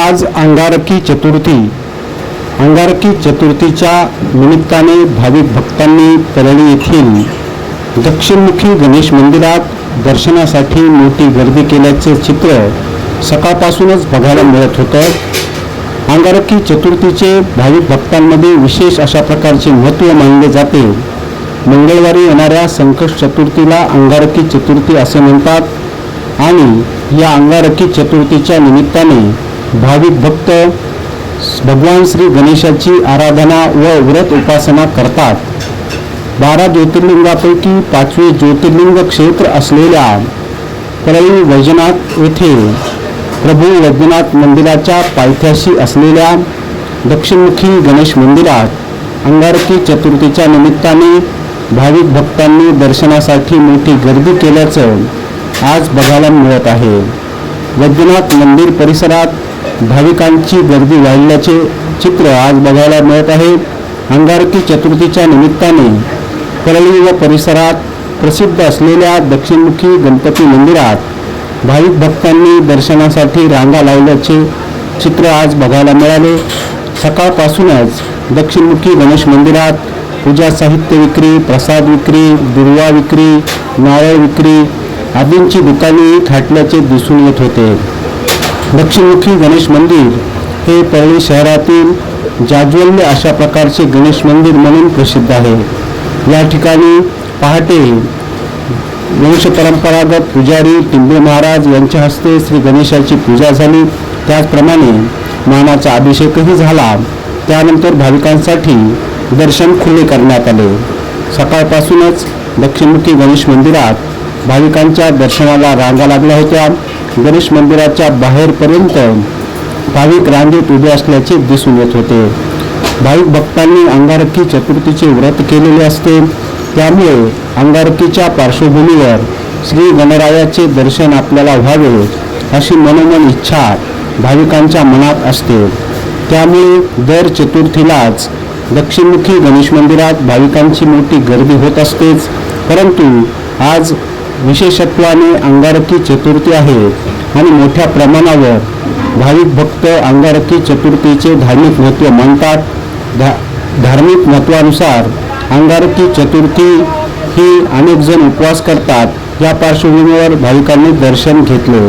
आज अंगारकी चतुर्थी. अंगारकी चतुर्थीच्या निमित्ताने भाविक भक्तांनी परळी येथील दक्षिणमुखी गणेश मंदिरात दर्शनासाठी मोठी गर्दी केल्याचे चित्र सकाळपासूनच बघायला मिळत होतं. अंगारकी चतुर्थीचे भाविक भक्तांमध्ये विशेष अशा प्रकारचे महत्त्व मानले जाते. मंगळवारी येणाऱ्या संकट चतुर्थीला अंगारकी चतुर्थी असे म्हणतात आणि या अंगारकी चतुर्थीच्या निमित्ताने भाविक भक्त भगवान श्री गणेशाची आराधना व व्रत उपासना करतात. बारा ज्योतिर्लिंगापैकी पाचवे ज्योतिर्लिंग क्षेत्र असलेल्या परळी वैजनाथ येथे प्रभू वैद्यनाथ मंदिराच्या पायथ्याशी असलेल्या दक्षिणमुखी गणेश मंदिरात अंगारकी चतुर्थीच्या निमित्ताने भाविक भक्तांनी दर्शनासाठी मोठी गर्दी केल्याचं आज बघायला मिळत आहे. वैद्यनाथ मंदिर परिसरात भाविकांची गर्दी वाढल्याचे चित्र आज बघायला मिळत आहे. अंगारकी चतुर्थीच्या निमित्ताने परळी व परिसरात प्रसिद्ध असलेल्या दक्षिणमुखी गणपती मंदिरात भाविक भक्तांनी दर्शनासाठी रांगा लावल्याचे चित्र आज बघायला मिळाले. सकाळपासूनच दक्षिणमुखी गणेश मंदिरात पूजा साहित्य विक्री प्रसाद विक्री दुर्वा विक्री नारळ विक्री आदींची दुकाने थाटल्याचे दिसून येत होते. दक्षिणमुखी गणेश मंदिर हे परळी शहरातील जाज्वल्य अशा प्रकारचे गणेश मंदिर म्हणून प्रसिद्ध आहे. या ठिकाणी पहाटे वंश परंपरागत पुजारी टिंबे महाराज यांच्या हस्ते श्री गणेशाची पूजा झाली. त्याचप्रमाणे मानाचा अभिषेकही झाला. त्यानंतर भाविकांसाठी दर्शन खुले करण्यात आले. सकाळपासूनच दक्षिणमुखी गणेश मंदिरात भाविकांच्या दर्शनाला रांगा लागल्या होत्या. गणेश मंदिराच्या बाहेरपर्यंत भाविक रांगेत उभे असल्याचे दिसून येत होते. भाविक भक्तांनी अंगारकी चतुर्थीचे व्रत केलेले असते. त्यामुळे अंगारकीच्या पार्श्वभूमीवर श्री गणरायाचे दर्शन आपल्याला व्हावे अशी मनोमन इच्छा भाविकांच्या मनात असते. त्यामुळे दर चतुर्थीलाच दक्षिणमुखी गणेश मंदिरात भाविकांची मोठी गर्दी होत असतेच. परंतु आज विशेषत्वाने अंगारकी चतुर्थी आहे आणि मोठ्या प्रमाणावर भाविक भक्त अंगारकी चतुर्थीचे धार्मिक महत्त्व मानतात. धा धार्मिक महत्त्वानुसार अंगारकी चतुर्थी ही अनेक जण उपवास करतात. या पार्श्वभूमीवर भाविकांनी दर्शन घेतले.